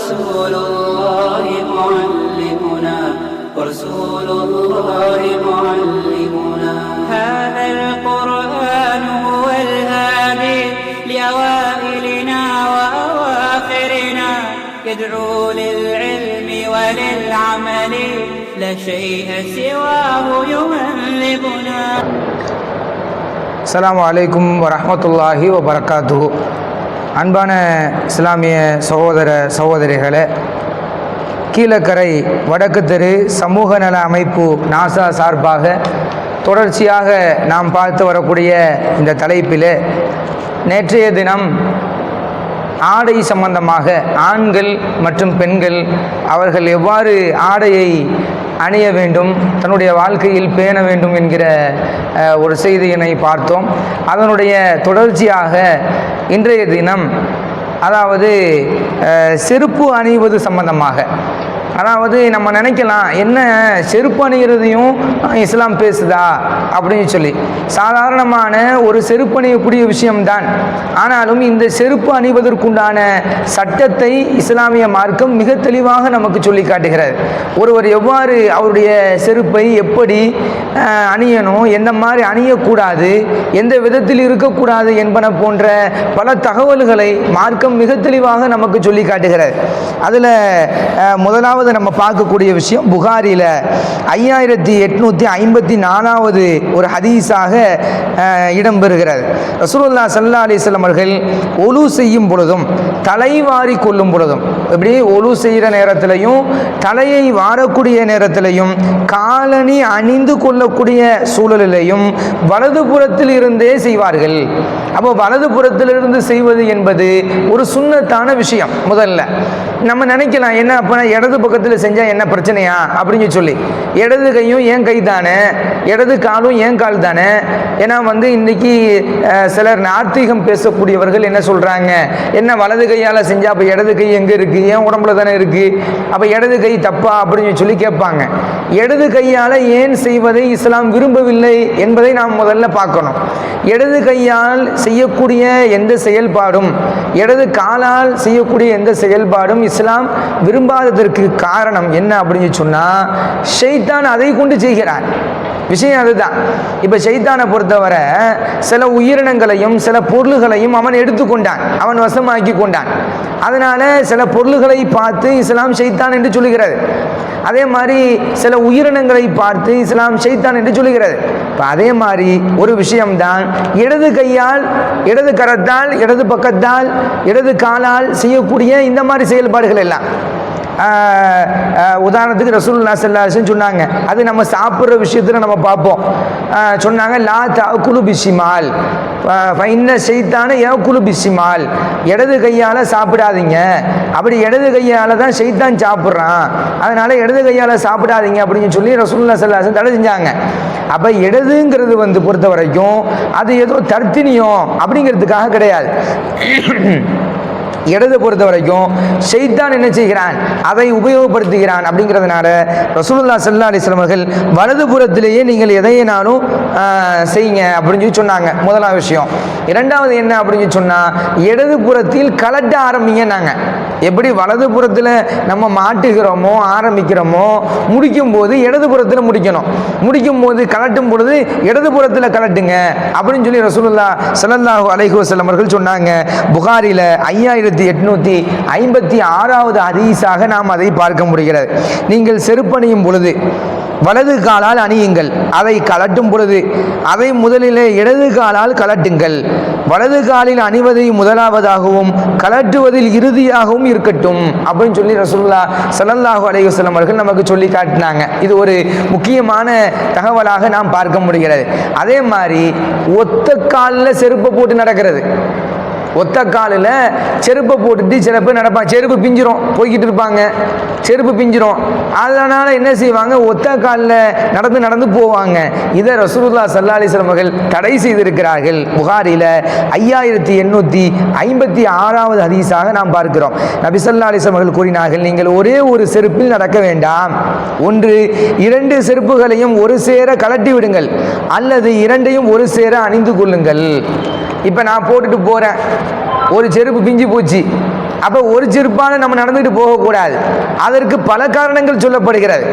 رسول الله معلمنا رسول الله معلمنا. هذا القرآن هو الهادي لأوائلنا وأواخرنا. يدعو للعلم وللعمل لا شيء سواه يهذبنا السلام عليكم ورحمة الله وبركاته. அன்பான இஸ்லாமிய சகோதர சகோதரிகளே கீழக்கரை வடக்கு தெரு சமூக நல அமைப்பு நாசா சார்பாக தொடர்ச்சியாக நாம் பார்த்து வரக்கூடிய இந்த தலைப்பில் நேற்றைய தினம் ஆடை சம்பந்தமாக ஆண்கள் மற்றும் பெண்கள் அவர்கள் எவ்வாறு ஆடையை அணிய வேண்டும் தன்னுடைய வாழ்க்கையில் பேண வேண்டும் என்கிற ஒரு செய்தியினை பார்த்தோம். அதனுடைய தொடர்ச்சியாக இன்றைய தினம் அதாவது செருப்பு அணிவது சம்பந்தமாக. அதாவது நம்ம நினைக்கலாம் என்ன செருப்பு அணிகிறதையும் இஸ்லாம் பேசுதா? அப்படின்னு சொல்லி. சாதாரணமான ஒரு செருப்பு அணியக்கூடிய விஷயம்தான். ஆனாலும் இந்த செருப்பு அணிவதற்குண்டான சட்டத்தை இஸ்லாமிய மார்க்கம் மிக தெளிவாக நமக்கு சொல்லி காட்டுகிறது. ஒருவர் எவ்வாறு அவருடைய செருப்பை எப்படி அணியணும் எந்த மாதிரி அணியக்கூடாது எந்த விதத்தில் இருக்கக்கூடாது என்பன போன்ற பல தகவல்களை மார்க்கம் மிக தெளிவாக நமக்கு சொல்லி காட்டுகிறது. அதில் முதலாவது நம்ம பார்க்கக்கூடிய விஷயம் புகாரியில் ஐயாயிரத்தி எட்நூற்றி ஐம்பத்தி நாலாவது ஒரு ஹதீஸாக இடம்பெறுகிறது. ரசூல்லா சல்லா அலிஸ்லம் அவர்கள் ஒலு செய்யும் பொழுதும் தலைவாரி கொள்ளும் பொழுதும் இப்படி ஒலு செய்கிற நேரத்திலையும் தலையை வாரக்கூடிய நேரத்திலையும் காலனி அணிந்து கொள்ளக்கூடிய சூழலிலையும் வலதுபுறத்தில் இருந்தே செய்வார்கள். அப்போ வலதுபுறத்திலிருந்து செய்வது என்பது ஒரு சுண்ணத்தான விஷயம் முதல்ல. நம்ம நினைக்கலாம் என்ன அப்போ இடது பக்கத்தில் செஞ்சால் என்ன பிரச்சனையா? அப்படின்னு சொல்லி. இடது கையும் ஏன் கை தானே? இடது காலும் ஏன் கால் தானே? ஏன்னா வந்து இன்னைக்கு சிலர் நாத்திகம் பேசக்கூடியவர்கள் என்ன சொல்கிறாங்க என்ன வலது கையால் செஞ்சால் அப்போ இடது கை எங்கே இருக்குது ஏன் உடம்புல தானே இருக்குது அப்போ இடது கை தப்பா? அப்படின்னு சொல்லி கேட்பாங்க. இடது கையால் ஏன் செய்வதை இஸ்லாம் விரும்பவில்லை என்பதை நாம் முதல்ல பார்க்கணும். இடது கையால் செய்யக்கூடிய எந்த செயல்பாடும் இடது காலால் செய்யக்கூடிய எந்த செயல்பாடும் இஸ்லாம் விரும்பாததற்கு காரணம் என்ன அப்படின்னு சொன்னால் ஷைத்தான் அதை கொண்டு செய்கிறான். விஷயம் அதுதான். இப்போ சைத்தானை பொறுத்தவரை சில உயிரினங்களையும் சில பொருள்களையும் அவன் எடுத்துக்கொண்டான். அவன் வசமாக்கி கொண்டான். அதனால சில பொருள்களை பார்த்து இஸ்லாம் சைத்தான் என்று சொல்லுகிறது. அதே மாதிரி சில உயிரினங்களை பார்த்து இஸ்லாம் சைத்தான் என்று சொல்லுகிறது. இப்போ அதே மாதிரி ஒரு விஷயம்தான் இடது கையால் இடது கரத்தால் இடது பக்கத்தால் இடது காலால் செய்யக்கூடிய இந்த மாதிரி செயல்பாடுகள் எல்லாம். உதாரணத்துக்கு ரசூல்லா சல்லாஹன் சொன்னாங்க. அது நம்ம சாப்பிட்ற விஷயத்தில் நம்ம பார்ப்போம். சொன்னாங்க லா தாக்குலு பிசிமால். இன்ன செய்தான ஏக்குலு பிசிமால். இடது கையால் சாப்பிடாதீங்க. அப்படி இடது கையால் தான் செய்தான் சாப்பிட்றான். அதனால் இடது கையால் சாப்பிடாதீங்க அப்படின்னு சொல்லி ரசூல்லா சல்லாஹன் தடை செஞ்சாங்க அப்போ இடதுங்கிறது வந்து பொறுத்த வரைக்கும் அது ஏதோ தர்த்தினியம் அப்படிங்கிறதுக்காக கிடையாது. இடதை பொறுத்த வரைக்கும் ஷெய்தான் என்ன செய்கிறான்? அதை உபயோகப்படுத்துகிறான் அப்படிங்கிறதுனால ரசூலுல்லா சல்லா அலிஸ்லமர்கள் வலது புறத்திலேயே நீங்கள் எதையினாலும் செய்யுங்க அப்படின்னு சொல்லி சொன்னாங்க. முதலாவது விஷயம். இரண்டாவது என்ன அப்படின்னு சொல்லி சொன்னால் இடது புறத்தில் கலட்ட ஆரம்பிங்கன்னாங்க. எப்படி வலது புறத்தில் நம்ம மாட்டுகிறோமோ ஆரம்பிக்கிறோமோ முடிக்கும் போது இடது புறத்தில் முடிக்கணும். முடிக்கும் போது கலட்டும் பொழுது இடது புறத்தில் கலட்டுங்க அப்படின்னு சொல்லி ரசூலுல்லா ஸல்லல்லாஹு அலைஹி செல்லமர்கள் அவர்கள் சொன்னாங்க. புகாரில ஐயாயிரத்தி ஆயிரத்தி எட்நூத்தி ஐம்பத்தி ஆறாவது ஹதீஸாக நாம் அதை பார்க்க முடிகிறது. நீங்கள் செருப்பணியும் பொழுது வலது காலால் அணியுங்கள். அதை கலட்டும் பொழுது அதை முதலிலே இடது காலால் கலட்டுங்கள். வலது காலில் அணிவதை முதலாவதாகவும் கலட்டுவதில் இறுதியாகவும் இருக்கட்டும். அப்படின்னு சொல்லி ரசூல்லா ஸல்லல்லாஹு அலைஹி அவர்கள் நமக்கு சொல்லி காட்டினாங்க. இது ஒரு முக்கியமான தகவலாக நாம் பார்க்க முடிகிறது. அதே மாதிரி ஒத்த காலில் செருப்பை போட்டு நடக்கிறது. ஒத்த காலில் செருப்பை போட்டுட்டு சில பேர் நடப்பாங்க. செருப்பு பிஞ்சிரும். போய்கிட்டு இருப்பாங்க. செருப்பு பிஞ்சிரும். அதனால் என்ன செய்வாங்க? ஒத்த காலில் நடந்து நடந்து போவாங்க. இதை ரசூலுல்லா சல்லா அலிஸ்லாம் அவர்கள் தடை செய்திருக்கிறார்கள். புகாரில் ஐயாயிரத்தி எண்ணூற்றி ஐம்பத்தி ஆறாவது ஹதீஸாக நாம் பார்க்கிறோம். நபி ஸல்லல்லாஹு அவர்கள் கூறினார்கள் நீங்கள் ஒரே ஒரு செருப்பில் நடக்க வேண்டாம். ஒன்று இரண்டு செருப்புகளையும் ஒரு சேர கலட்டி விடுங்கள். அல்லது இரண்டையும் ஒரு சேர அணிந்து கொள்ளுங்கள். இப்போ நான் போட்டுட்டு போகிறேன் ஒரு செருப்பு பிஞ்சு போச்சு. அப்போ ஒரு செருப்பால் நம்ம நடந்துட்டு போகக்கூடாது. அதற்கு பல காரணங்கள் சொல்லப்படுகிறது.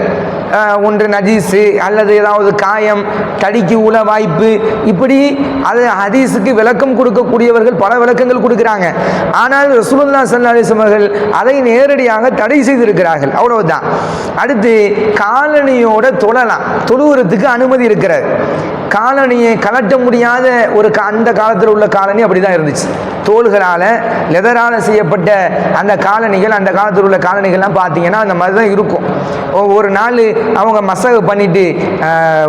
ஒன்று நஜீஸு அல்லது ஏதாவது காயம் தடிக்கு உல வாய்ப்பு இப்படி அது ஹதீஸுக்கு விளக்கம் கொடுக்கக்கூடியவர்கள் பல விளக்கங்கள் கொடுக்குறாங்க. ஆனால் ரசூலுல்லா ஸல்லல்லாஹு அவர்கள் அதை நேரடியாக தடை செய்திருக்கிறார்கள். அவ்வளவுதான். அடுத்து காலணியோட தொழலாம். தொழுவுறதுக்கு அனுமதி இருக்கிறது. காலணியை கலட்ட முடியாத ஒரு அந்த காலத்தில் உள்ள காலனி அப்படி தான் இருந்துச்சு. தோள்களால் லெதரால் செய்யப்பட்ட அந்த காலணிகள் அந்த காலத்தில் உள்ள காலணிகள்லாம் பார்த்தீங்கன்னா அந்த மாதிரி தான் இருக்கும் ஒரு நாள் அவங்க மசகு பண்ணிட்டு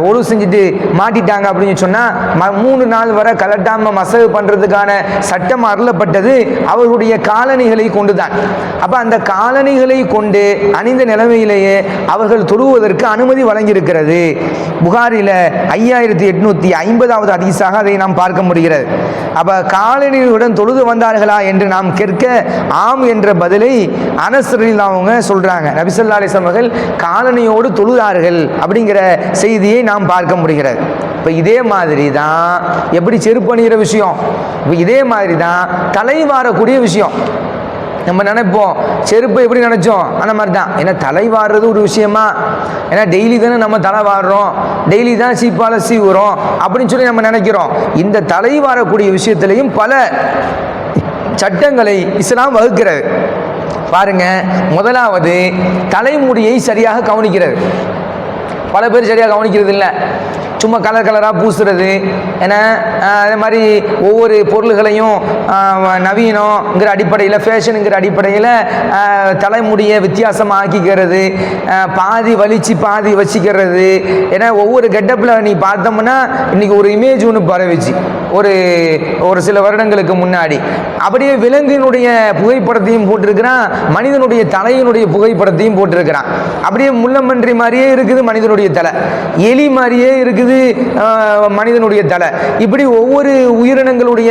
ஒழு செஞ்சுட்டு மாட்டிட்டாங்க அப்படின்னு சொன்னால் ம மூணு நாள் வரை கலட்டாமல் மசகு பண்ணுறதுக்கான சட்டம் அருளப்பட்டது அவர்களுடைய காலணிகளை கொண்டு தான் அப்போ அந்த காலணிகளை கொண்டு அணிந்த நிலைமையிலேயே அவர்கள் தொழுவதற்கு அனுமதி வழங்கியிருக்கிறது. புகாரில் ஐயாயிரத்தி எட்டு எட்நூற்றி ஐம்பதாவது அதிசாக அதை நாம் பார்க்க முடிகிறது. அப்போ காலணியுடன் தொழுது வந்தார்களா என்று நாம் கேட்க ஆம் என்ற பதிலை அனசரில் அவங்க சொல்கிறாங்க நபிசல்லா அலிஸ்லாம் அவர்கள் தொழுதார்கள் அப்படிங்கிற செய்தியை நாம் பார்க்க முடிகிறது. இப்போ இதே மாதிரி தான் எப்படி செருப்பணிகிற விஷயம்? இப்போ இதே மாதிரி தான் தலை மாறக்கூடிய விஷயம். நம்ம நினைப்போம். செருப்பு எப்படி நினைச்சோம்? அந்த மாதிரி தான் ஏன்னா தலை வாடுறது ஒரு விஷயமா? ஏன்னா டெய்லி தானே நம்ம தலை வாடுறோம் டெய்லி தான் சீப்பால் சீவுறோம் அப்படின்னு சொல்லி நம்ம நினைக்கிறோம். இந்த தலை வாரக்கூடிய விஷயத்திலையும் பல சட்டங்களை இஸ்லாம் வகுக்கிறது. பாருங்க முதலாவது தலைமுடியை சரியாக கவனிக்கிறது. பல பேர் சரியாக கவனிக்கிறது இல்லை சும்மா கலர் கலராக பூசுறது. ஏன்னா அதே மாதிரி ஒவ்வொரு பொருள்களையும் நவீனங்கிற அடிப்படையில் ஃபேஷனுங்கிற அடிப்படையில் தலைமுடியை வித்தியாசமாக ஆக்கிக்கிறது பாதி வலிச்சு பாதி வச்சுக்கிறது. ஏன்னா ஒவ்வொரு கெட்டப்பில் நீ பார்த்தோம்னா இன்னைக்கு ஒரு இமேஜ் ஒன்று பரவிச்சு. ஒரு ஒரு சில வருடங்களுக்கு முன்னாடி. அப்படியே விலங்கினுடைய புகைப்படத்தையும் போட்டிருக்கிறான் மனிதனுடைய தலையினுடைய புகைப்படத்தையும் போட்டிருக்கிறான். அப்படியே முள்ளம்பன்றி மாதிரியே இருக்குது மனிதனுடைய தலை. எலி மாதிரியே இருக்குது இது மனிதனுடைய தலை. இப்படி ஒவ்வொரு உயிரினங்களுடைய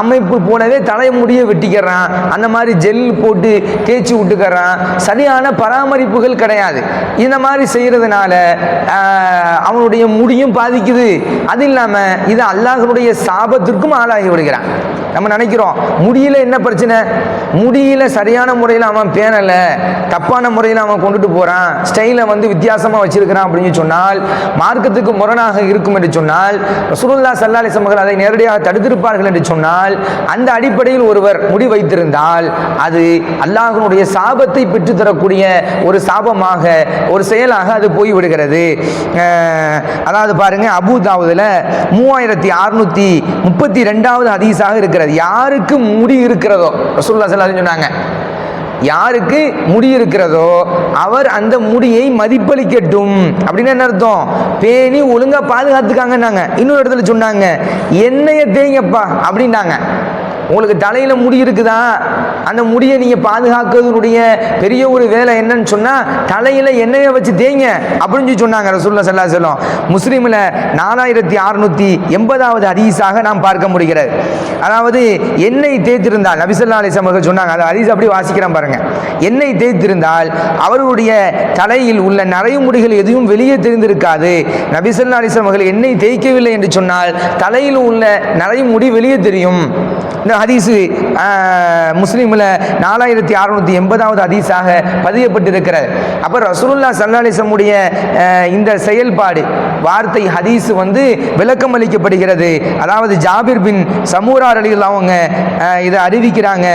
அமைப்பு போலவே தலைமுடியை வெட்டிக்கிறான். அந்த மாதிரி ஜெல் போட்டு தேய்ச்சி விட்டுக்கிறான். சரியான பராமரிப்புகள் கிடையாது. இந்த மாதிரி செய்கிறதுனால அவனுடைய முடியும் பாதிக்குது. அது இல்லாமல் இது அல்லாஹனுடைய சாபத்திற்கும் ஆளாகி விடுகிறான். நம்ம நினைக்கிறோம். முடியல என்ன பிரச்சனை? முடியல சரியான முறையில் அவன் பேணலை. தப்பான முறையில் அவன் கொண்டுட்டு போகிறான் ஸ்டைலை வந்து வித்தியாசமாக வச்சிருக்கிறான் அப்படின்னு சொன்னால் மார்க்கத்துக்கு முரணாக இருக்கும் என்று சொன்னால் ரசூலுல்லாஹ் சல்லாலி அலைஹி அதை நேரடியாக தடுத்திருப்பார்கள் என்று சொன்னால் அந்த அடிப்படையில் ஒருவர் முடி வைத்திருந்தால் அது அல்லாஹனுடைய சாபத்தை பெற்றுத்தரக்கூடிய ஒரு சாபமாக ஒரு செயலாக அது போய் விடுகிறது அதாவது பாருங்க அபு தாவூதுல மூவாயிரத்தி அறுநூத்தி முப்பத்தி ரெண்டாவது ஹதீஸாக இருக்கிறது. யாருக்கு முடி இருக்கிறதோ? ரசூல்லா ஸல்லல்லாஹு சொன்னாங்க. யாருக்கு முடி இருக்கிறதோ அவர் அந்த முடியை மதிப்பளிக்கட்டும். அப்படின்னு என்ன அர்த்தம்? பேணி ஒழுங்காக பாதுகாத்துக்காங்கன்னாங்க. இன்னொரு இடத்துல சொன்னாங்க எண்ணெயை தேய்ங்கப்பா. அப்படின்னாங்க. உங்களுக்கு தலையில் முடி இருக்குதா? அந்த முடியை நீங்கள் பாதுகாக்கிறதுனுடைய பெரிய ஒரு வேலை என்னன்னு சொன்னால் தலையில் எண்ணெயை வச்சு தேங்க அப்படின்னு சொல்லி சொன்னாங்க ரசூல்லா சல்லா செல்லம் முஸ்லீமில் நாலாயிரத்தி அறுநூத்தி எண்பதாவது ஹதீஸாக நாம் பார்க்க முடிகிறது. அதாவது எண்ணெய் தேய்த்திருந்தால் நபிசல்லா அலிஸ்லாம் அவர்கள் சொன்னாங்க அது ஹதீஸ் அப்படி வாசிக்கிறேன் பாருங்கள் எண்ணெய் தேய்த்திருந்தால் அவருடைய தலையில் உள்ள நரைமுடிகள் எதுவும் வெளியே தெரிந்திருக்காது. நபிசல்லா அலிஸ்லாம் அவர்கள் எண்ணெய் தேய்க்கவில்லை என்று சொன்னால் தலையில் உள்ள நரைமுடி வெளியே தெரியும். இந்த ஹதீஸு முஸ்லீமில் நாலாயிரத்தி அறுநூற்றி எண்பதாவது ஹதீஸாக பதியப்பட்டிருக்கிறது. அப்போ ரசூலுல்லா சல்லாலிசமுடைய இந்த செயல்பாடு வார்த்தை ஹதீஸ் வந்து விளக்கம் அளிக்கப்படுகிறது. அதாவது ஜாபிர் பின் சமூரார் அலிகள் அவங்க இதை அறிவிக்கிறாங்க.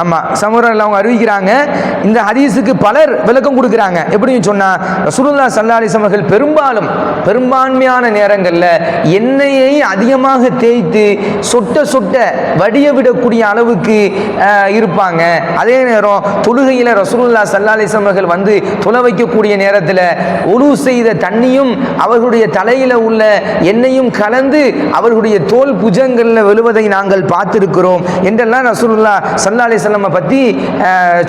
ஆமாம் சமுரில் அவங்க அறிவிக்கிறாங்க. இந்த ஹதீஸுக்கு பலர் விளக்கம் கொடுக்குறாங்க. எப்படின்னு சொன்னால் ரசூலுல்லா சல்லா அவர்கள் பெரும்பாலும் பெரும்பான்மையான நேரங்களில் எண்ணெயை அதிகமாக தேய்த்து சொட்ட சொட்ட வடிய விடக்கூடிய அளவுக்கு இருப்பாங்க. அதே நேரம் தொழுகையில் ரசூலுல்லா சல்லா அவர்கள் வந்து துள வைக்கக்கூடிய நேரத்தில் ஒழு செய்த தண்ணியும் அவர்களுடைய தலையில் உள்ள எண்ணெயும் கலந்து அவர்களுடைய தோல் புஜங்களில் விழுவதை நாங்கள் பார்த்துருக்கோம் இருக்கிறோம் என்றெல்லாம் ரசூலுல்லா சல்லா அலிஸ்லமை பற்றி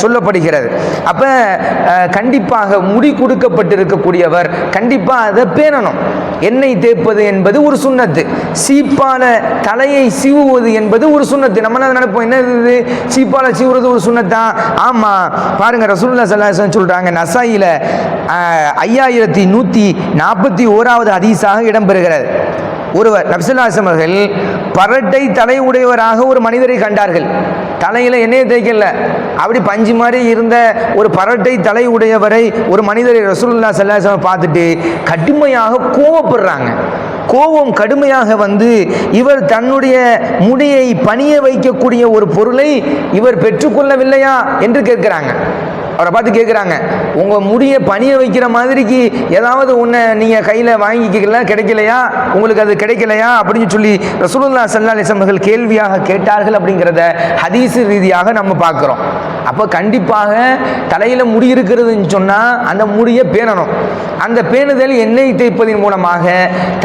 சொல்லப்படுகிறது. அப்போ கண்டிப்பாக முடி கொடுக்கப்பட்டிருக்கக்கூடியவர் கண்டிப்பாக அதை பேணணும். எண்ணெய் தேய்ப்பது என்பது ஒரு சுண்ணத்து. சீப்பால தலையை சீவுவது என்பது ஒரு சுண்ணத்து. நம்ம என்ன நினைப்போம்? என்ன இது சீப்பால சீவுறது ஒரு சுண்ணத்தா? ஆமாம் பாருங்க ரசூலுல்லா ஸல்லல்லாஹு சொல்கிறாங்க வஸல்லம் நசாயில ஐயாயிரத்தி நூற்றி நாற்பத்தி ஓராவது ஹதீஸாக இடம்பெறுகிறது. ஒருவர் நபிசுல்லாசம் அவர்கள் பரட்டை தலை உடையவராக ஒரு மனிதரை கண்டார்கள். தலையில் என்னையை தேய்க்கல. அப்படி பஞ்சு மாதிரி இருந்த ஒரு பரட்டை தலை உடையவரை ஒரு மனிதரை ரசூல்லா சல்லாசம் பார்த்துட்டு கடுமையாக கோவப்படுறாங்க. கோபம் கடுமையாக வந்து இவர் தன்னுடைய முடியை பணிய வைக்கக்கூடிய ஒரு பொருளை இவர் பெற்றுக்கொள்ளவில்லையா என்று கேட்கிறாங்க. அவரை பார்த்து கேட்குறாங்க உங்கள் முடியை பணிய வைக்கிற மாதிரிக்கு ஏதாவது ஒன்று நீங்கள் கையில் வாங்கிக்கல கிடைக்கலையா? உங்களுக்கு அது கிடைக்கலையா? அப்படின்னு சொல்லி ரசூலுல்லா சல்லா அலிஸ்லாம் அவர்கள் கேள்வியாக கேட்டார்கள் அப்படிங்கிறத ஹதீசு ரீதியாக நம்ம பார்க்குறோம். அப்போ கண்டிப்பாக தலையில் முடி இருக்கிறதுன்னு சொன்னால் அந்த முடியை பேணணும். அந்த பேணுதல் எண்ணெய் தேய்ப்பதின் மூலமாக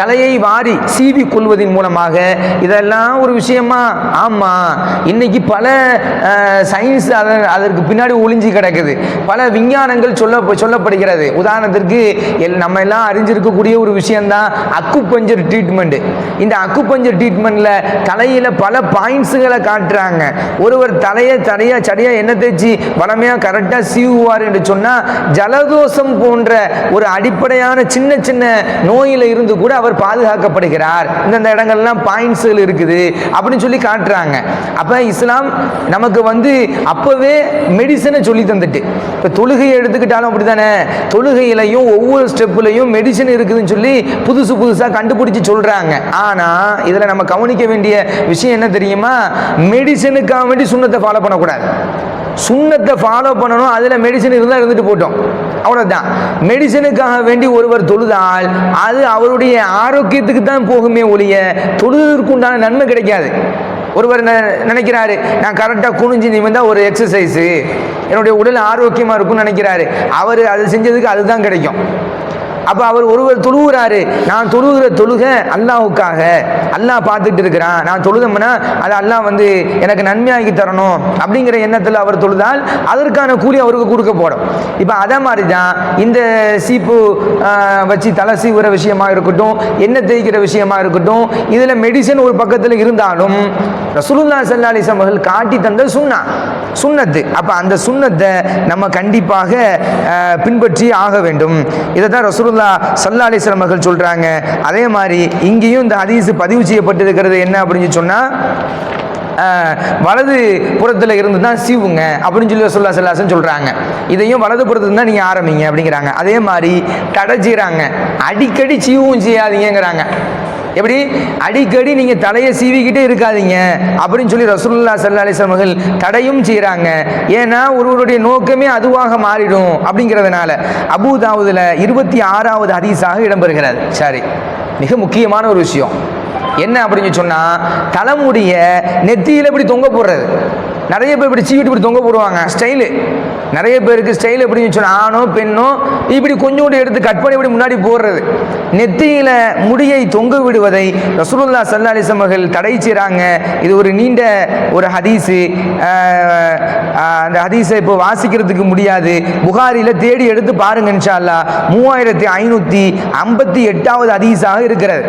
தலையை வாரி சீவி கொள்வதின் மூலமாக இதெல்லாம் ஒரு விஷயமா? ஆமாம் இன்னைக்கு பல சயின்ஸ் அதற்கு பின்னாடி ஒளிஞ்சு கிடக்குது. பல விஞ்ஞானங்கள் சொல்ல சொல்லப்படுகிறது. உதாரணத்திற்கு எல் நம்ம எல்லாம் அறிஞ்சிருக்கக்கூடிய ஒரு விஷயம்தான் அக்குப்பஞ்சர் ட்ரீட்மெண்ட் இந்த அக்குப்பஞ்சர் ட்ரீட்மெண்ட்ல தலையில பல பாயிண்ட்ஸுகளை காட்டுறாங்க. ஒருவர் தலையை தடையாக சரியா எண்ணெய் தேய்ச்சி வளமையா கரெக்டா சீவுவார் என்று சொன்னா ஜலதோஷம் போன்ற ஒரு அடிப்படையான சின்ன சின்ன நோயில இருந்து கூட அவர் பாதுகாக்கப்படுகிறார். இந்தந்த இடங்கள்லாம் பாயிண்ட்ஸுகள் இருக்குது அப்படின்னு சொல்லி காட்டுறாங்க. அப்ப இஸ்லாம் நமக்கு வந்து அப்பவே மெடிசனை சொல்லி தந்துட்டு. இப்போ தொழுகையை எடுத்துக்கிட்டாலும் அப்படி தானே தொழுகையிலையும் ஒவ்வொரு ஸ்டெப்புலையும் மெடிசன் இருக்குதுன்னு சொல்லி புதுசு புதுசாக கண்டுபிடிச்சி சொல்கிறாங்க ஆனால் இதில் நம்ம கவனிக்க வேண்டிய விஷயம் என்ன தெரியுமா? மெடிசனுக்காக வேண்டி சுண்ணத்தை ஃபாலோ பண்ணக்கூடாது. சுண்ணத்தை ஃபாலோ பண்ணணும் அதில் மெடிசன் இருந்தால் இருந்துட்டு போட்டோம். அவ்வளோதான் மெடிசனுக்காக வேண்டி ஒருவர் தொழுதால் அது அவருடைய ஆரோக்கியத்துக்கு தான் போகுமே ஒழிய தொழுதற்கு உண்டான நன்மை கிடைக்காது. ஒருவர் நெ- நினைக்கிறாரு நான் கரெக்டாக குனிஞ்சு நிமிந்தா ஒரு எக்ஸசைஸு என்னுடைய உடல் ஆரோக்கியமாக இருக்கும்னு நினைக்கிறாரு. அவர் அது செஞ்சதுக்கு அதுதான் கிடைக்கும். அப்போ அவர் ஒருவர் தொழுகிறாரு. நான் தொழுகிற தொழுக அல்லாஹ்வுக்காக. அல்லாஹ் பார்த்துட்டு இருக்கிறான். நான் தொழுதம்னா அது அல்லாஹ் வந்து எனக்கு நன்மையாகி தரணும் அப்படிங்கிற எண்ணத்தில் அவர் தொழுதால் அதற்கான கூலி அவருக்கு கொடுக்க போடும் இப்போ அதே மாதிரி தான் இந்த சீப்பு வச்சு தலை சீவுற விஷயமா இருக்கட்டும் எண்ணெய் தேய்க்கிற விஷயமா இருக்கட்டும் இதில் மெடிசன் ஒரு பக்கத்தில் இருந்தாலும் ரசூலுல்லா ஸல்லல்லாஹு அலைஹி அவர்கள் காட்டி தந்த சுண்ணா. சுண்ணத்து. அப்போ அந்த சுண்ணத்தை நம்ம கண்டிப்பாக பின்பற்றி ஆக வேண்டும். இதை தான் ரசூலுல்லா சல்லா அலிஸ்லாம் அவர்கள் சொல்கிறாங்க அதே மாதிரி இங்கேயும் இந்த ஹதீஸ் பதிவு செய்யப்பட்டிருக்கிறது என்ன அப்படின்னு சொன்னால் வலது புறத்தில் இருந்து தான் சீவுங்க அப்படின்னு சொல்லி ரசூல்லா சல்லாசன் சொல்கிறாங்க இதையும் வலது புறத்துல தான் நீங்கள் ஆரம்பிங்க அப்படிங்கிறாங்க. அதே மாதிரி தடை செய்கிறாங்க அடிக்கடி சீவும் செய்யாதீங்கங்கிறாங்க. எப்படி? அடிக்கடி நீங்கள் தலையை சீவிக்கிட்டே இருக்காதீங்க. அப்படின்னு சொல்லி ரசூல்லா சல்லா அலிஸ்லாம் அவர்கள் தடையும் செய்கிறாங்க ஏன்னா ஒருவருடைய நோக்கமே அதுவாக மாறிடும் அப்படிங்கிறதுனால அபூதாவுதில் இருபத்தி ஆறாவது ஹதீஸாக இடம்பெறுகிறது. சரி மிக முக்கியமான ஒரு விஷயம். என்ன அப்படின்னு சொன்னா தலைமுடிய நெத்தியில் இப்படி தொங்க போடுறது. நிறைய பேர் இப்படி சீவிட்டு இப்படி தொங்க போடுவாங்க. ஸ்டைலு. நிறைய பேருக்கு ஸ்டைல் எப்படின்னு சொன்னால் ஆணோ பெண்ணோ இப்படி கொஞ்சோண்டு எடுத்து கட் பண்ணி இப்படி முன்னாடி போடுறது. நெத்தியில் முடியை தொங்க விடுவதை ரசூலுல்லா சல்லா அலிசமகள் தடை செய்கிறாங்க இது ஒரு நீண்ட ஒரு ஹதீஸு. அந்த ஹதீஸை இப்போ வாசிக்கிறதுக்கு முடியாது. புகாரியில் தேடி எடுத்து பாருங்க இன்ஷா மூவாயிரத்தி ஐநூற்றி ஐம்பத்தி எட்டாவது ஹதீஸாக இருக்கிறது.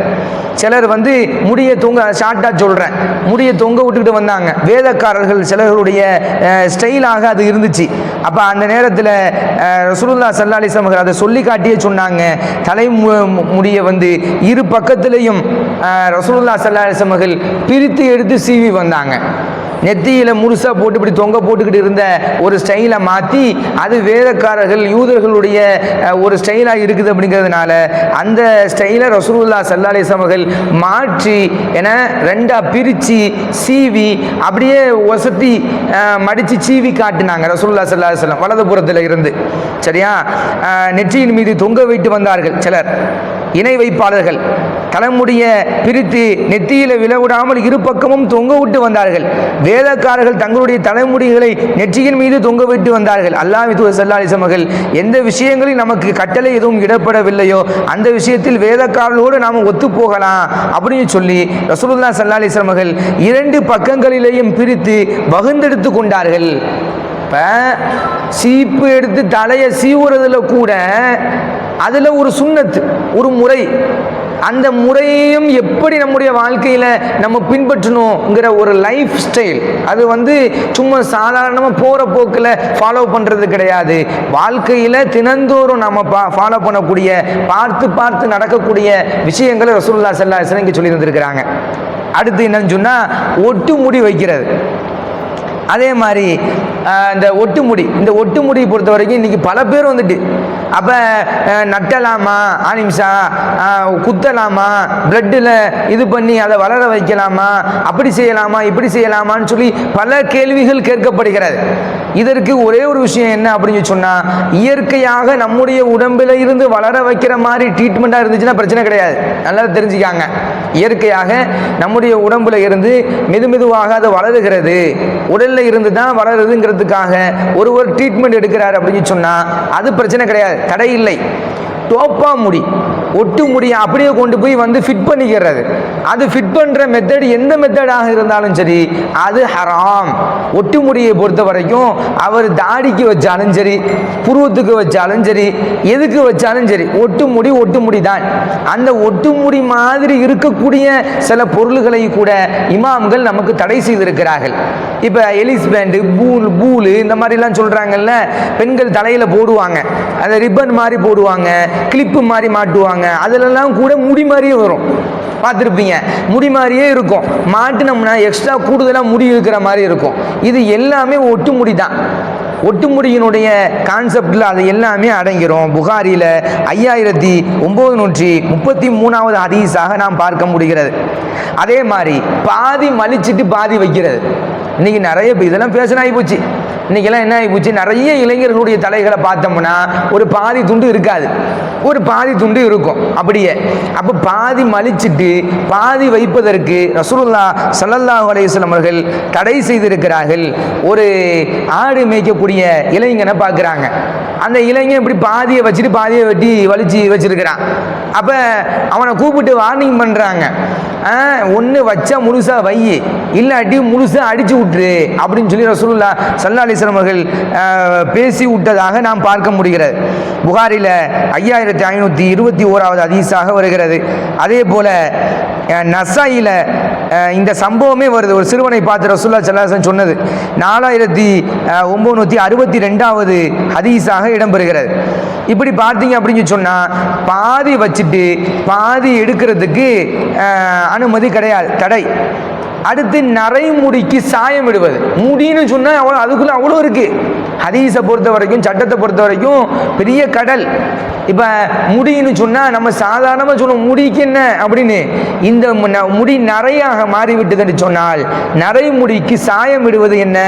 சிலர் வந்து முடியை தொங்க ஷார்ட்டாக சொல்கிறேன் முடியை தொங்க விட்டுக்கிட்டு வந்தாங்க. வேதக்காரர்கள் சிலர் அவர்களுடைய ஸ்டைலாக அது இருந்துச்சு. அப்போ அந்த நேரத்தில் ரசூலுல்லா சல்லா அலிஸ்லாம் அதை சொல்லி காட்டியே சொன்னாங்க. தலை மு- முடியை வந்து இரு பக்கத்திலையும் ரசூலுல்லா சல்லா அலிஸ்லாம் பிரித்து எடுத்து சீவி வந்தாங்க. நெத்தியில் முழுசாக போட்டு இப்படி தொங்க போட்டுக்கிட்டு இருந்த ஒரு ஸ்டைலை மாற்றி அது வேதக்காரர்கள் யூதர்களுடைய ஒரு ஸ்டைலாக இருக்குது அப்படிங்கிறதுனால அந்த ஸ்டைலை ரசூல்லா சல்லாலேசம் அவர்கள் மாற்றி என ரெண்டாக பிரித்து சீவி அப்படியே ஒசத்தி மடித்து மடிச்சு சீவி காட்டினாங்க ரசூல்லா சல்லா சொல்லம் வலதுபுறத்தில் இருந்து. சரியா? நெற்றியின் மீது தொங்க வைத்து வந்தார்கள் சிலர். இணை வைப்பாளர்கள். தலைமுடிய பிரித்து நெத்தியில விழவிடாமல் இரு பக்கமும் தொங்க விட்டு வந்தார்கள். வேதக்காரர்கள் தங்களுடைய தலைமுடிகளை நெற்றியின் மீது தொங்க விட்டு வந்தார்கள். அல்லாஹ் சல்லா மகள் எந்த விஷயங்களில் நமக்கு கட்டளை எதுவும் இடப்படவில்லையோ அந்த விஷயத்தில் வேதக்காரர்களோடு நாம் ஒத்து போகலாம் அப்படின்னு சொல்லி ரசூலுல்லா சல்லா மகள் இரண்டு பக்கங்களிலேயும் பிரித்து வகுந்தெடுத்து கொண்டார்கள். இப்போ சீப்பு எடுத்து தலையை சீவுறதுல கூட அதில் ஒரு சுண்ணத்து ஒரு முறை அந்த முறையையும் எப்படி நம்முடைய வாழ்க்கையில் நம்ம பின்பற்றணுங்கிற ஒரு லைஃப் ஸ்டைல் அது வந்து சும்மா சாதாரணமாக போகிற போக்கில் ஃபாலோ பண்ணுறது கிடையாது. வாழ்க்கையில் தினந்தோறும் நம்ம பா ஃபாலோ பண்ணக்கூடிய பார்த்து பார்த்து நடக்கக்கூடிய விஷயங்களை ரசூல்லா செல்லா இங்கே சொல்லி தந்திருக்கிறாங்க. அடுத்து என்னன்னு சொன்னால் ஒட்டு முடி வைக்கிறது. அதே மாதிரி இந்த ஒட்டுமுடி இந்த ஒட்டுமுடியை பொறுத்த வரைக்கும் இன்னைக்கு பல பேர் வந்துட்டு அப்போ நட்டலாமா ஆனிம்சா குத்தலாமா பிளட்டில் இது பண்ணி அதை வளர வைக்கலாமா அப்படி செய்யலாமா இப்படி செய்யலாமான்னு சொல்லி பல கேள்விகள் கேட்கப்படுகிறது. இதற்கு ஒரே ஒரு விஷயம் என்ன அப்படின்னு சொன்னால் இயற்கையாக நம்முடைய உடம்பில் இருந்து வளர வைக்கிற மாதிரி ட்ரீட்மெண்ட்டாக இருந்துச்சுன்னா பிரச்சனை கிடையாது. நல்லா தெரிஞ்சுக்காங்க. இயற்கையாக நம்முடைய உடம்புல இருந்து மெது மெதுவாக அது வளருகிறது. உடலில் இருந்து தான் வளருதுங்கிறது வளருதுங்கிறதுக்காக ஒருவர் ட்ரீட்மெண்ட் எடுக்கிறார் அப்படின்னு சொன்னா அது பிரச்சனை கிடையாது. தடை இல்லை. டோப்பா முடி. ஒட்டு முடியை அப்படியே கொண்டு போய் வந்து ஃபிட் பண்ணிக்கிறது. அது ஃபிட் பண்ணுற மெத்தட் எந்த மெத்தடாக இருந்தாலும் சரி அது ஹராம் ஒட்டு முடியை பொறுத்த வரைக்கும் அவர் தாடிக்கு வச்சாலும் சரி புருவத்துக்கு வச்சாலும் சரி எதுக்கு வச்சாலும் சரி ஒட்டு முடி ஒட்டு முடி தான். அந்த ஒட்டு முடி மாதிரி இருக்கக்கூடிய சில பொருள்களை கூட இமாம்கள் நமக்கு தடை செய்திருக்கிறார்கள். இப்போ எலிஸ் பேண்டு பூல் பூலு இந்த மாதிரிலாம் சொல்கிறாங்கல்ல பெண்கள் தலையில் போடுவாங்க. அந்த ரிப்பன் மாதிரி போடுவாங்க கிளிப்பு மாதிரி மாட்டுவாங்க. அதிலெல்லாம் கூட முடி மாதிரியே வரும். பார்த்துருப்பீங்க முடி மாதிரியே இருக்கும். மாட்டினோம்னா எக்ஸ்ட்ரா கூடுதலாக முடி இருக்கிற மாதிரி இருக்கும். இது எல்லாமே ஒட்டு முடி தான். ஒட்டுமுடியினுடைய கான்செப்டில் அது எல்லாமே அடங்கிரும். புகாரியில் ஐயாயிரத்தி ஒம்பது நூற்றி முப்பத்தி மூணாவது ஹதீஸாக நாம் பார்க்க முடிகிறது. அதே மாதிரி பாதி மலிச்சிட்டு பாதி வைக்கிறது. இன்னைக்கு நிறைய இதெல்லாம் பேசணும் போச்சு. இன்னைக்கெல்லாம் என்ன ஆகி போச்சு? நிறைய இளைஞர்களுடைய தலைகளை பார்த்தோம்னா ஒரு பாதி துண்டு இருக்காது. ஒரு பாதி துண்டு இருக்கும். அப்படியே. அப்போ பாதி மலிச்சிட்டு பாதி வைப்பதற்கு ரசூலுல்லா சல்லல்லா அலையம் அவர்கள் தடை செய்திருக்கிறார்கள். ஒரு ஆடு மேய்க்கக்கூடிய இளைஞனை பார்க்குறாங்க. அந்த இளைஞன் இப்படி பாதியை வச்சுட்டு பாதியை வெட்டி வலிச்சு வச்சிருக்கிறான். அப்போ அவனை கூப்பிட்டு வார்னிங் பண்ணுறாங்க ஒன்று வச்சா முழுசாக வை இல்லாட்டி முழுசாக அடித்து விட்டுரு அப்படின்னு சொல்லி ரசூலுல்லா சல்லா அலிஸ்லாம் அவர்கள் பேசி விட்டதாக நாம் பார்க்க முடிகிறது. புகாரில் ஐயாயிரத்தி ஐநூற்றி இருபத்தி ஓராவது அதிசாக வருகிறது. அதே போல் நசாயில் இந்த சம்பவமே வருது. ஒரு சிறுவனை பார்த்து ரசூல்லா சல்லாசன் சொன்னது. நாலாயிரத்தி ஒம்பநூற்றி அறுபத்தி ரெண்டாவது ஹதீஸாக இடம்பெறுகிறது. இப்படி பார்த்தீங்க அப்படின்னு சொன்னால் பாதி வச்சுட்டு பாதி எடுக்கிறதுக்கு அனுமதி கிடையாது தடை. அடுத்து நரைமுடிக்கு சாயம் விடுவது முடின்னு சொன்னால் அவ்வளோ அதுக்குள்ளே அவ்வளோ இருக்குது ஹதீஸை பொறுத்த வரைக்கும் சட்டத்தை பொறுத்த வரைக்கும் பெரிய கடல். இப்போ முடின்னு சொன்னால் நம்ம சாதாரணமாக சொல்லுவோம் முடிக்கு என்ன அப்படின்னு. இந்த முடி நரையாக மாறிவிட்டதுன்னு சொன்னால் நரைமுடிக்கு சாயம் விடுவது என்ன?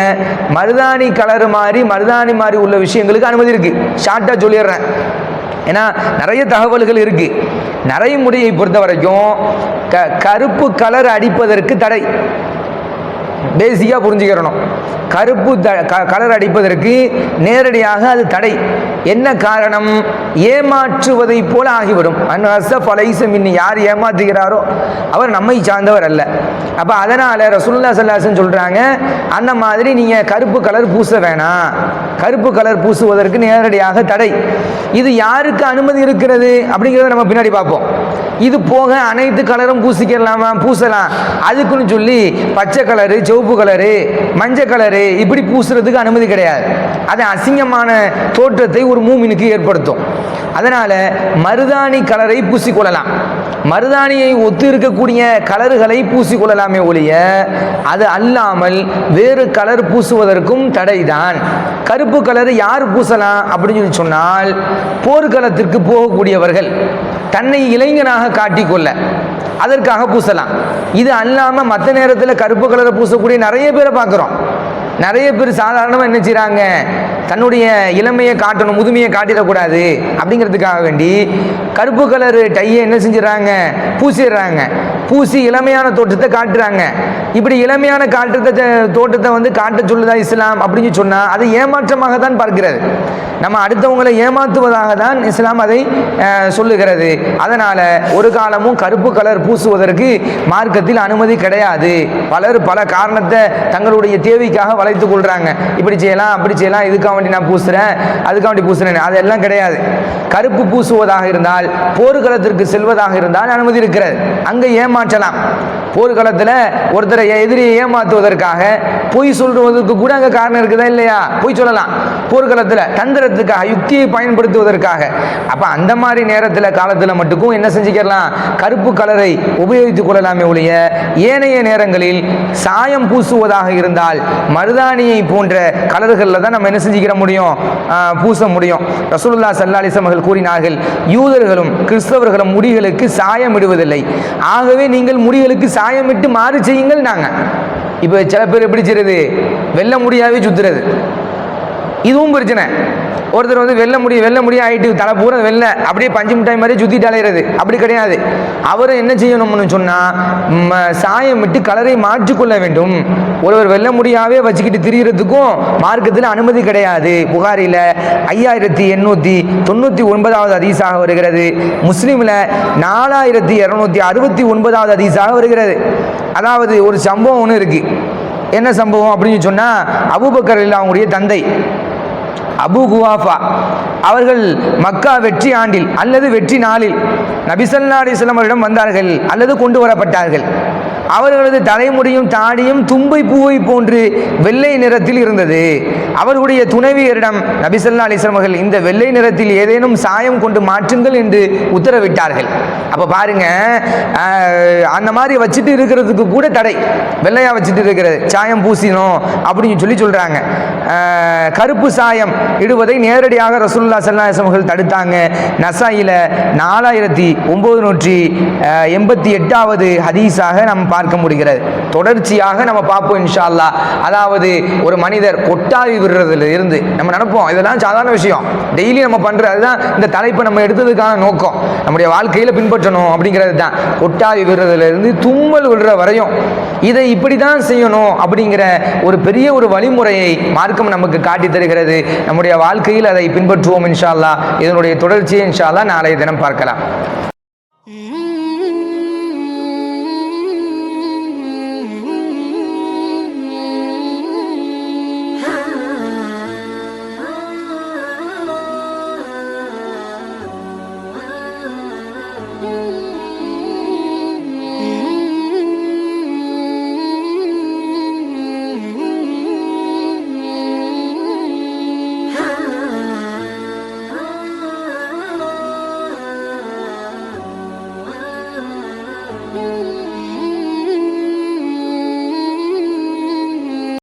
மருதாணி கலர் மாதிரி மருதாணி மாதிரி உள்ள விஷயங்களுக்கு அனுமதி இருக்குது ஷார்ட்டாக சொல்லிடுறேன். ஏன்னா நிறைய தகவல்கள் இருக்கு. நரைமுடியை பொறுத்த வரைக்கும் க கருப்பு கலர் அடிப்பதற்கு தடை. பேசிக்காக புரிஞ்சுக்கிறணும். கருப்பு த கலர் அடிப்பதற்கு நேரடியாக அது தடை. என்ன காரணம்? ஏமாற்றுவதை போல ஆகிவிடும். அன்அசஃப் பலைசம் இன்னி யார் ஏமாற்றுகிறாரோ அவர் நம்மை சார்ந்தவர் அல்ல. அப்போ அதனால் ரசுல்லா சல்லாசன் சொல்கிறாங்க அந்த மாதிரி நீங்கள் கருப்பு கலர் பூச வேணாம். கருப்பு கலர் பூசுவதற்கு நேரடியாக தடை. இது யாருக்கு அனுமதி இருக்கிறது? அப்படிங்கிறத நம்ம பின்னாடி பார்ப்போம். இது போக அனைத்து கலரும் பூசிக்கலாமா? பூசலாம். அதுக்குன்னு சொல்லி பச்சை கலரு சிவப்பு கலரு மஞ்சள் கலரு இப்படி பூசுறதுக்கு அனுமதி கிடையாது. அது அசிங்கமான தோற்றத்தை ஒரு மூமினுக்கு ஏற்படுத்தும். அதனால் மருதாணி கலரை பூசிக்கொள்ளலாம். மருதாணியை ஒத்து இருக்கக்கூடிய கலர்களை பூசிக்கொள்ளலாமே ஒழிய அது அல்லாமல் வேறு கலர் பூசுவதற்கும் தடைதான். கருப்பு கலர் யார் பூசலாம்? அப்படின்னு சொல்லி சொன்னால் போர்க்களத்திற்கு போகக்கூடியவர்கள். தன்னை இளைஞனாக காட்டிக்கொள்ள. அதற்காக பூசலாம். இது அல்லாமல் மற்ற நேரத்தில் கருப்பு கலரை பூசக்கூடிய நிறைய பேரை பார்க்குறோம். நிறைய பேர் சாதாரணமாக என்ன செய்கிறாங்க தன்னுடைய இளமையை காட்டணும் முதுமையை காட்டிடக்கூடாது அப்படிங்கிறதுக்காக வேண்டி கருப்பு கலரு டையை என்ன செஞ்சிடறாங்க? பூசிடுறாங்க. பூசி இளமையான தோற்றத்தை காட்டுறாங்க. இப்படி இளமையான காட்டுறத தோற்றத்தை வந்து காட்ட சொல்லுதா இஸ்லாம் அப்படின்னு சொன்னால் அது ஏமாற்றமாக தான் பார்க்கிறது. நம்ம அடுத்தவங்களை ஏமாத்துவதாக தான் இஸ்லாம் அதை சொல்லுகிறது. அதனால் ஒரு காலமும் கருப்பு கலர் பூசுவதற்கு மார்க்கத்தில் அனுமதி கிடையாது. பலர் பல காரணத்தை தங்களுடைய தேவைக்காக வளைத்து கொள்கிறாங்க இப்படி செய்யலாம் அப்படி செய்யலாம் இதுக்காக வேண்டி நான் பூசுகிறேன் அதுக்காக வேண்டி பூசுகிறேன் அதெல்லாம் கிடையாது. கருப்பு பூசுவதாக இருந்தால் போர்க்களத்திற்கு செல்வதாக இருந்தால் அனுமதி இருக்கிறது. அங்கே ஏமா ஏமாற்றலாம். போர்க்களத்தில் ஒருத்தரை எதிரியை ஏமாத்துவதற்காக பொய் சொல்வதற்கு கூட அங்கே காரணம் இருக்குதா இல்லையா? பொய் சொல்லலாம். போர்க்களத்தில் தந்திரத்துக்காக யுக்தியை பயன்படுத்துவதற்காக. அப்போ அந்த மாதிரி நேரத்தில் காலத்தில் மட்டுக்கும் என்ன செஞ்சுக்கலாம்? கருப்பு கலரை உபயோகித்துக் கொள்ளலாமே ஒழிய ஏனைய நேரங்களில் சாயம் பூசுவதாக இருந்தால் மருதாணியை போன்ற கலர்களில் தான் நம்ம என்ன செஞ்சுக்கிற முடியும்? ஆஹ், பூச முடியும். ரசூலுல்லா சல்லா அலிஸ்லாம் அவர்கள் கூறினார்கள் யூதர்களும் கிறிஸ்தவர்களும் முடிகளுக்கு சாயம் இடுவதில்லை ஆகவே நீங்கள் முடிகளுக்கு சாயமிட்டு மாறு செய்யுங்கள் நாங்கள் இப்போ சில பேர் எப்படி செய்யறது வெல்ல முடியாவே சுத்துறது. இதுவும் பிரச்சனை. ஒருத்தர் வந்து வெல்ல முடியும் வெல்ல முடியும் ஆகிட்டு தலை பூரா வெல்ல அப்படியே பஞ்சு மிட்டாய் மாதிரி சுற்றிட்டு அலையிறது. அப்படி கிடையாது. அவர் என்ன செய்யணும்னு சொன்னால் சாயம் விட்டு கலரை மாற்றிக்கொள்ள வேண்டும். ஒருவர் வெல்ல முடியாவே வச்சுக்கிட்டு திரியறதுக்கும் மார்க்கத்தில் அனுமதி கிடையாது. புகாரில் ஐயாயிரத்தி எண்ணூற்றி தொண்ணூற்றி ஒன்பதாவது அதிசாக வருகிறது. முஸ்லீமில் நாலாயிரத்தி இரநூத்தி அறுபத்தி ஒன்பதாவது அதிசாக வருகிறது. அதாவது ஒரு சம்பவம் ஒன்று இருக்குது என்ன சம்பவம் அப்படின்னு சொன்னால் அபூபக்கர் அவங்களுடைய தந்தை. அபு குவாஃபா. அவர்கள் மக்கா வெற்றி ஆண்டில் அல்லது வெற்றி நாளில் நபிசல்லா அலிஸ்லாம் அவரிடம் வந்தார்கள் அல்லது கொண்டு வரப்பட்டார்கள். அவர்களது தலைமுடியும் தாடியும் தும்பை பூவை போன்று வெள்ளை நிறத்தில் இருந்தது. அவர்களுடைய துணைவியரிடம் நபிசல்லா அலிஸ்லாம் அவர்கள் இந்த வெள்ளை நிறத்தில் ஏதேனும் சாயம் கொண்டு மாற்றுங்கள் என்று உத்தரவிட்டார்கள். அப்போ பாருங்க அந்த மாதிரி வச்சுட்டு இருக்கிறதுக்கு கூட தடை. வெள்ளையா வச்சுட்டு இருக்கிறது. சாயம் பூசினோம் அப்படின்னு சொல்லி சொல்றாங்க. கருப்பு சாயம் இடுவதை நேரடியாக ரசூல்லா சல்லாஹம் அவர்கள் தடுத்தாங்க. நசாயில நாலாயிரத்தி ஒன்பது நூற்றி எண்பத்தி எட்டாவது ஹதீஸாக நம்ம பார்க்க முடிகிறது. தொடர்ச்சியாக நம்ம பார்ப்போம் இன்ஷா அதாவது ஒரு மனிதர் கொட்டாவி விடுறதுல இருந்து நம்ம நினைப்போம் இதெல்லாம் சாதாரண விஷயம். டெய்லி நம்ம பண்ணுறது அதுதான் இந்த தலைப்பை நம்ம எடுத்ததுக்கான நோக்கம். நம்முடைய வாழ்க்கையில் பின்பற்றணும் அப்படிங்கிறது தான் கொட்டாவி விடுறதுல இருந்து தும்மல் விடுற வரையும் இதை இப்படி தான் செய்யணும் அப்படிங்கிற ஒரு பெரிய ஒரு வழிமுறையை மார்க்கம் நமக்கு காட்டி தருகிறது. நம்முடைய வாழ்க்கையில் அதை பின்பற்றுவோம் இன்ஷால்லா இதனுடைய தொடர்ச்சியை இன்ஷால்லா நாளைய தினம் பார்க்கலாம்.